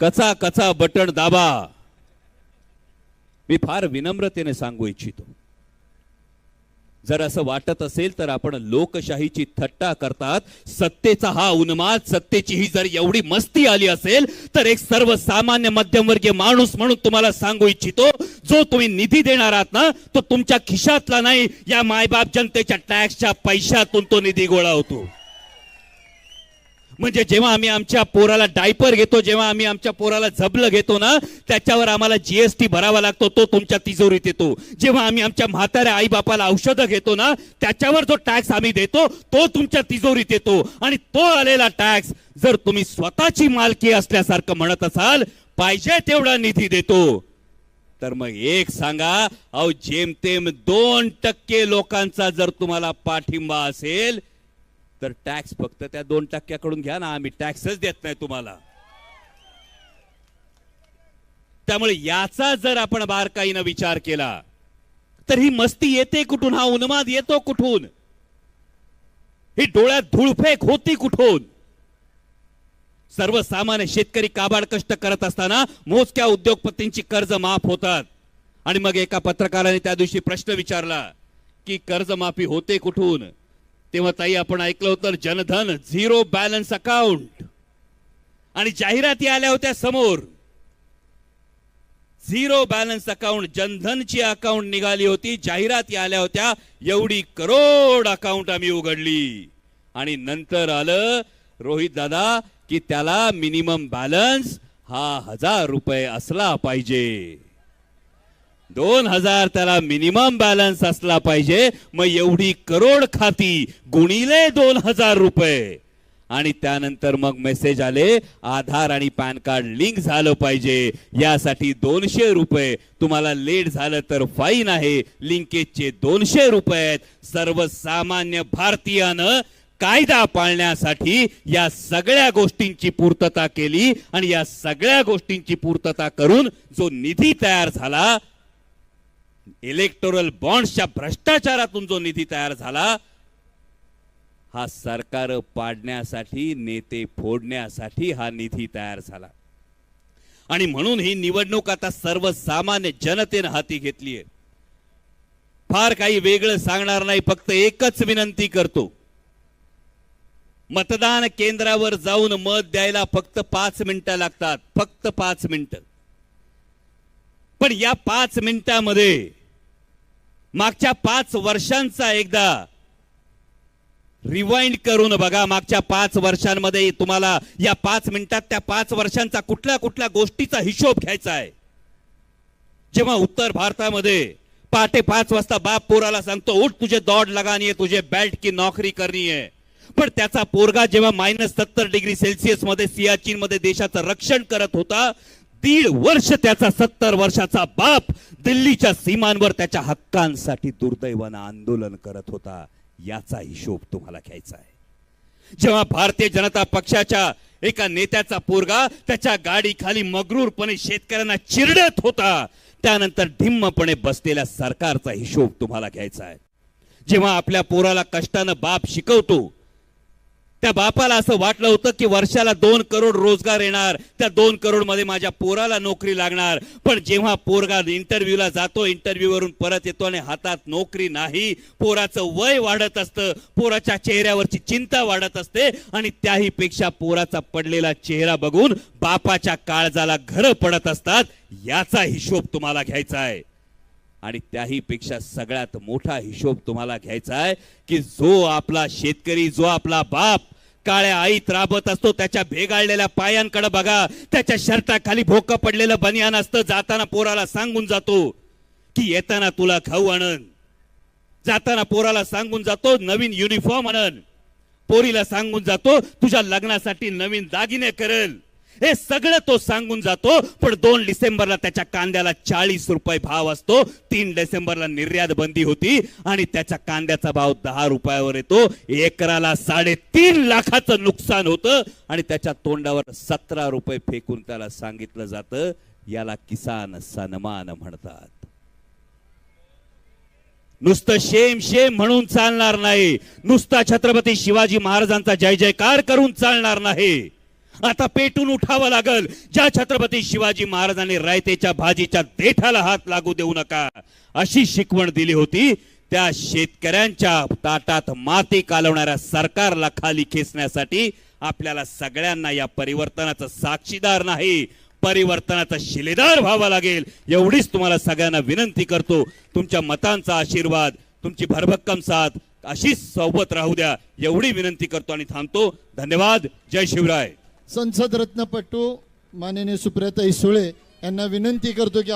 कचा कचा बटन दाबा. मी फार विनम्रतेने सांगू इच्छितो. जर असं वाटत असेल तर आपण लोकशाहीची थट्टा करतात. सत्तेचा हा उन्माद सत्तेची ही जर एवढी मस्ती आली असेल तर एक सर्वसामान्य मध्यमवर्गीय माणूस म्हणून तुम्हाला सांगू इच्छितो जो तुम्ही निधी देणार आहात ना तो तुमच्या खिशातला नाही. या मायबाप जनतेच्या टॅक्सच्या पैशातून तो निधी गोळा होतो. म्हणजे जेव्हा आम्ही आमच्या पोराला डायपर घेतो जेव्हा आम्ही आमच्या पोराला झबलं घेतो ना त्याच्यावर आम्हाला जीएसटी भरावा लागतो तो तुमच्या तिजोरीत येतो. जेव्हा आम्ही आमच्या म्हाताऱ्या आई बापाला औषधं घेतो ना त्याच्यावर जो टॅक्स आम्ही देतो तो तुमच्या तिजोरीत येतो. आणि तो आलेला टॅक्स जर तुम्ही स्वतःची मालकी असल्यासारखं म्हणत असाल पाहिजे तेवढा निधी देतो. तर मग एक सांगा अहो जेमतेम दोन टक्के लोकांचा जर तुम्हाला पाठिंबा असेल तर टॅक्स फक्त त्या दोन टक्क्याकडून घ्या ना आम्ही टॅक्सच देत नाही तुम्हाला. त्यामुळे याचा जर आपण बारकाईनं विचार केला तर ही मस्ती येते कुठून? हा उन्माद येतो कुठून? ही डोळ्यात धुळफेक होती कुठून? सर्वसामान्य शेतकरी काबाड कष्ट करत असताना मोजक्या उद्योगपतींची कर्ज माफ होतात. आणि मग एका पत्रकाराने त्या दिवशी प्रश्न विचारला की कर्जमाफी होते कुठून? तेव्हा ताई आपण ऐकलं होतं जनधन झिरो बॅलन्स अकाउंट. आणि जाहिराती आल्या होत्या समोर. झिरो बॅलन्स अकाउंट जनधनची अकाउंट निघाली होती जाहिराती आल्या होत्या एवढी करोड अकाउंट आम्ही उघडली. आणि नंतर आलं रोहित दादा की त्याला मिनिमम बॅलन्स हा हजार रुपये असला पाहिजे. दोन हजार त्याला मिनिमम बॅलन्स असला पाहिजे. मग एवढी करोड खाती गुणिले दोन हजार रुपये. आणि त्यानंतर मग मेसेज आले आधार आणि पॅन कार्ड लिंक झालं पाहिजे. यासाठी दोनशे रुपये. तुम्हाला लेट झालं तर फाईन आहे. लिंकेजचे दोनशे रुपये आहेत. सर्वसामान्य भारतीयानं कायदा पाळण्यासाठी या सगळ्या गोष्टींची पूर्तता केली. आणि या सगळ्या गोष्टींची पूर्तता करून जो निधी तयार झाला इलेक्टोरल बॉन्ड्सच्या भ्रष्टाचारातून जो निधी तयार झाला हा सरकार पाडण्यासाठी नेते फोडण्यासाठी हा निधी तयार झाला. आणि म्हणून ही निवडणूक आता सर्वसामान्य जनतेनं हाती घेतली आहे. फार काही वेगळं सांगणार नाही फक्त एकच विनंती करतो. मतदान केंद्रावर जाऊन मत द्यायला फक्त पाच मिनिटं लागतात फक्त पाच मिनिटं. पण या पाच मिनिटामध्ये मागच्या पाच वर्षांचा एकदा रिवाइंड करून बघा. मागच्या पाच वर्षांमध्ये तुम्हाला या पाच मिनिटात त्या पाच वर्षांचा कुठल्या कुठल्या गोष्टीचा हिशोब घ्यायचा आहे. जेव्हा उत्तर भारतामध्ये पहाटे पाच वाजता बाप पोराला सांगतो उठ तुझे दौड लगानी आहे तुझे बेल्ट की नोकरी करणी आहे पण त्याचा पोरगा जेव्हा मायनस सत्तर डिग्री सेल्सिअसमध्ये सियाचीन मध्ये देशाचं रक्षण करत होता दीड वर्ष त्याचा सत्तर वर्षाचा बाप दिल्लीच्या सीमांवर त्याच्या हक्कांसाठी दुर्दैवानं आंदोलन करत होता. याचा हिशोब तुम्हाला घ्यायचा आहे. जेव्हा भारतीय जनता पक्षाच्या एका नेत्याचा पोरगा त्याच्या गाडीखाली मगरूरपणे शेतकऱ्यांना चिरडत होता त्यानंतर ढिम्मपणे बसलेल्या सरकारचा हिशोब तुम्हाला घ्यायचा आहे. जेव्हा आपल्या पोराला कष्टानं बाप शिकवतो त्या बापाला असं वाटलं होतं की वर्षाला दोन करोड रोजगार येणार. त्या दोन करोडमध्ये माझ्या पोराला नोकरी लागणार. पण जेव्हा पोरगा इंटरव्ह्यूला जातो इंटरव्ह्यूवरून परत येतो आणि हातात नोकरी नाही पोराचं वय वाढत असतं पोराच्या चेहऱ्यावरची चिंता वाढत असते आणि त्याही पेक्षा पोराचा पडलेला चेहरा बघून बापाच्या काळजाला घरं पडत असतात याचा हिशोब तुम्हाला घ्यायचा आहे. आणि त्याहीपेक्षा सगळ्यात मोठा हिशोब तुम्हाला घ्यायचा आहे की जो आपला शेतकरी जो आपला बाप काळ्या आईत राबत असतो त्याच्या भेगाळलेल्या पायांकडे बघा. त्याच्या शर्टाखाली भोकं पडलेलं बनियान असतं जाताना पोराला सांगून जातो की येताना तुला खाऊ आणन. जाताना पोराला सांगून जातो नवीन युनिफॉर्म आणन. पोरीला सांगून जातो तुझ्या लग्नासाठी नवीन दागिने करेल. हे सगळं तो सांगून जातो पण दोन डिसेंबरला त्याच्या कांद्याला चाळीस रुपये भाव असतो. तीन डिसेंबरला निर्यात बंदी होती आणि त्याच्या कांद्याचा भाव दहा रुपयावर येतो. एकराला साडेतीन लाखाचं नुकसान होतं आणि त्याच्या तोंडावर सतरा रुपये फेकून त्याला सांगितलं जातं. याला किसान सन्मान म्हणतात. नुसतं शेम शेम म्हणून चालणार नाही. नुसता छत्रपती शिवाजी महाराजांचा जय जयकार करून चालणार नाही. आता पेटून उठावं लागल. ज्या छत्रपती शिवाजी महाराजांनी रायतेच्या भाजीच्या देठाला हात लागू देऊ नका. अशी शिकवण दिली होती त्या शेतकऱ्यांच्या ताटात माती कालवणाऱ्या सरकारला खाली खेचण्यासाठी आपल्याला सगळ्यांना या परिवर्तनाचा साक्षीदार नाही परिवर्तनाचा शिलेदार व्हावा लागेल. एवढीच तुम्हाला सगळ्यांना विनंती करतो. तुमच्या मतांचा आशीर्वाद तुमची भरभक्कम साथ अशीच सोबत राहू द्या. एवढी विनंती करतो आणि थांबतो. धन्यवाद. जय शिवराय. संसद रत्नपटू माननीय सुप्रियाताई सुळे यांना विनंती करतो की